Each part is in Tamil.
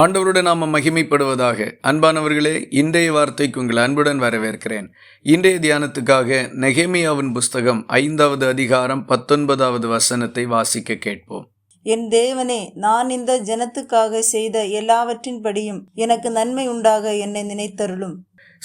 ஆண்டவருடன் நாம மகிமைப்படுவதாக. அன்பானவர்களே இன்றைய வார்த்தைக்கு உங்கள் அன்புடன் வரவேற்கிறேன். இன்றைய தியானத்துக்காக நெகேமியாவின் புஸ்தகம் ஐந்தாவது அதிகாரம் பத்தொன்பதாவது வசனத்தை வாசிக்க கேட்போம். என் தேவனே நான் இந்த ஜனத்துக்காக செய்த எல்லாவற்றின்படியும் எனக்கு நன்மை உண்டாக என்னை நினைத்தருளும்.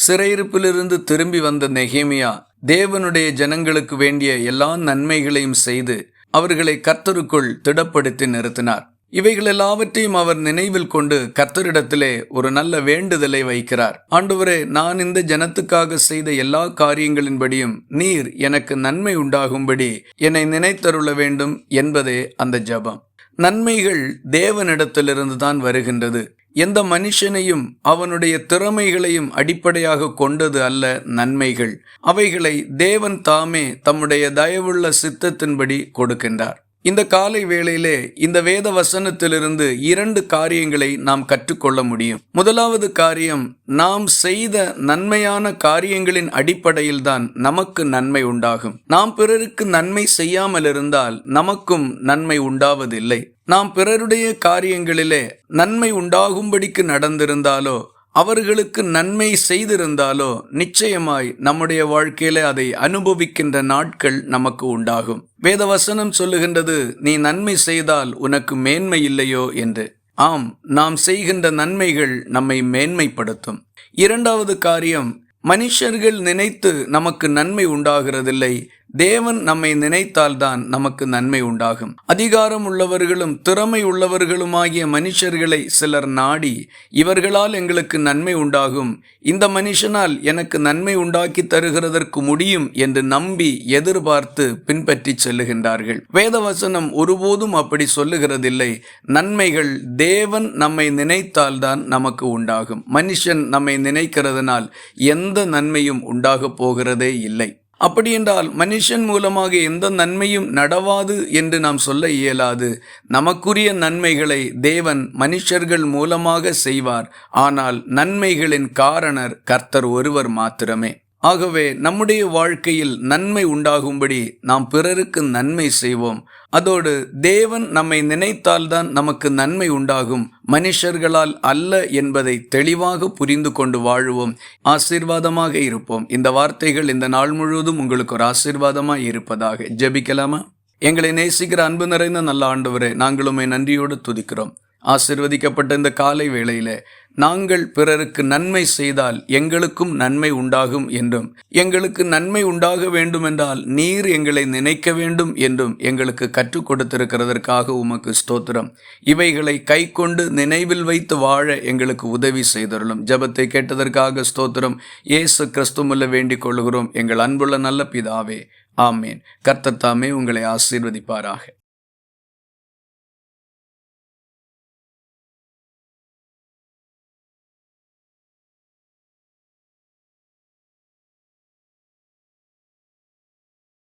சிறையிருப்பிலிருந்து திரும்பி வந்த நெகேமியா தேவனுடைய ஜனங்களுக்கு வேண்டிய எல்லா நன்மைகளையும் செய்து அவர்களை கர்த்தருக்குள் திடப்படுத்தி நிறுத்தினார். இவைகள் எல்லாவற்றையும் அவர் நினைவில் கொண்டு கர்த்தரிடத்திலே ஒரு நல்ல வேண்டுதலை வைக்கிறார். ஆண்டவரே நான் இந்த ஜனத்துக்காக செய்த எல்லா காரியங்களின்படியும் நீர் எனக்கு நன்மை உண்டாகும்படி என்னை நினைத்தருள வேண்டும் என்பதே அந்த ஜபம். நன்மைகள் தேவனிடத்திலிருந்து தான் வருகின்றது. எந்த மனுஷனையும் அவனுடைய திறமைகளையும் அடிப்படையாக கொண்டது அல்ல நன்மைகள். அவைகளை தேவன் தாமே தம்முடைய தயவுள்ள சித்தத்தின்படி கொடுக்கின்றார். இந்த காலை வேளையிலே இந்த வேத வசனத்திலிருந்து இரண்டு காரியங்களை நாம் கற்றுக்கொள்ள முடியும். முதலாவது காரியம் நாம் செய்த நன்மையான காரியங்களின் அடிப்படையில் தான் நமக்கு நன்மை உண்டாகும். நாம் பிறருக்கு நன்மை செய்யாமல் இருந்தால் நமக்கும் நன்மை உண்டாவதில்லை. நாம் பிறருடைய காரியங்களிலே நன்மை உண்டாகும்படிக்கு நடந்திருந்தாலோ அவர்களுக்கு நன்மை செய்திருந்தாலோ நிச்சயமாய் நம்முடைய வாழ்க்கையில அதை அனுபவிக்கின்ற நாட்கள் நமக்கு உண்டாகும். வேதவசனம் சொல்லுகின்றது நீ நன்மை செய்தால் உனக்கு மேன்மை இல்லையோ? என்று. ஆம் நாம் செய்கின்ற நன்மைகள் நம்மை மேன்மைப்படுத்தும். இரண்டாவது காரியம் மனுஷர்கள் நினைத்து நமக்கு நன்மை உண்டாகிறதில்லை தேவன் நம்மை நினைத்தால்தான் நமக்கு நன்மை உண்டாகும். அதிகாரம் உள்ளவர்களும் திறமை உள்ளவர்களுமாகிய மனுஷர்களை சிலர் நாடி இவர்களால் எங்களுக்கு நன்மை உண்டாகும். இந்த மனுஷனால் எனக்கு நன்மை உண்டாக்கி தருகிறதற்கு முடியும் என்று நம்பி எதிர்பார்த்து பின்பற்றி செல்லுகின்றார்கள். வேதவசனம் ஒருபோதும் அப்படி சொல்லுகிறதில்லை. நன்மைகள் தேவன் நம்மை நினைத்தால்தான் நமக்கு உண்டாகும். மனுஷன் நம்மை நினைக்கிறதுனால் எந்த நன்மையும் உண்டாகப் போகிறதே இல்லை. அப்படி என்றால் மனுஷன் மூலமாக எந்த நன்மையும் நடவாது என்று நாம் சொல்ல இயலாது. நமக்குரிய நன்மைகளை தேவன் மனுஷர்கள் மூலமாக செய்வார். ஆனால் நன்மைகளின் காரணர் கர்த்தர் ஒருவர் மாத்திரமே. ஆகவே நம்முடைய வாழ்க்கையில் நன்மை உண்டாகும்படி நாம் பிறருக்கு நன்மை செய்வோம். அதோடு தேவன் நம்மை நினைத்தால்தான் நமக்கு நன்மை உண்டாகும். மனுஷர்களால் அல்ல என்பதை தெளிவாக புரிந்து கொண்டு வாழுவோம். ஆசீர்வாதமாக இருப்போம். இந்த வார்த்தைகள் இந்த நாள் முழுவதும் உங்களுக்கு ஒரு ஆசீர்வாதமாக இருப்பதாக. ஜெபிக்கலாமா? எங்களை நேசிக்கிற அன்பு நிறைந்த நல்ல ஆண்டவரே நாங்களுமே நன்றியோடு துதிக்கிறோம். ஆசிர்வதிக்கப்பட்ட இந்த காலை வேளையிலே நாங்கள் பிறருக்கு நன்மை செய்தால் எங்களுக்கும் நன்மை உண்டாகும் என்றும் எங்களுக்கு நன்மை உண்டாக வேண்டுமென்றால் நீர் எங்களை நினைக்க வேண்டும் என்றும் எங்களுக்கு கற்றுக் கொடுத்திருக்கிறதற்காக உமக்கு ஸ்தோத்திரம். இவைகளை கை கொண்டு நினைவில் வைத்து வாழ எங்களுக்கு உதவி செய்தருளும். ஜபத்தை கேட்டதற்காக ஸ்தோத்திரம். இயேசு கிறிஸ்துமுல்ல வேண்டிக் கொள்கிறோம் எங்கள் அன்புள்ள நல்ல பிதாவே ஆமேன். கர்த்தத்தாமே உங்களை ஆசீர்வதிப்பாராக.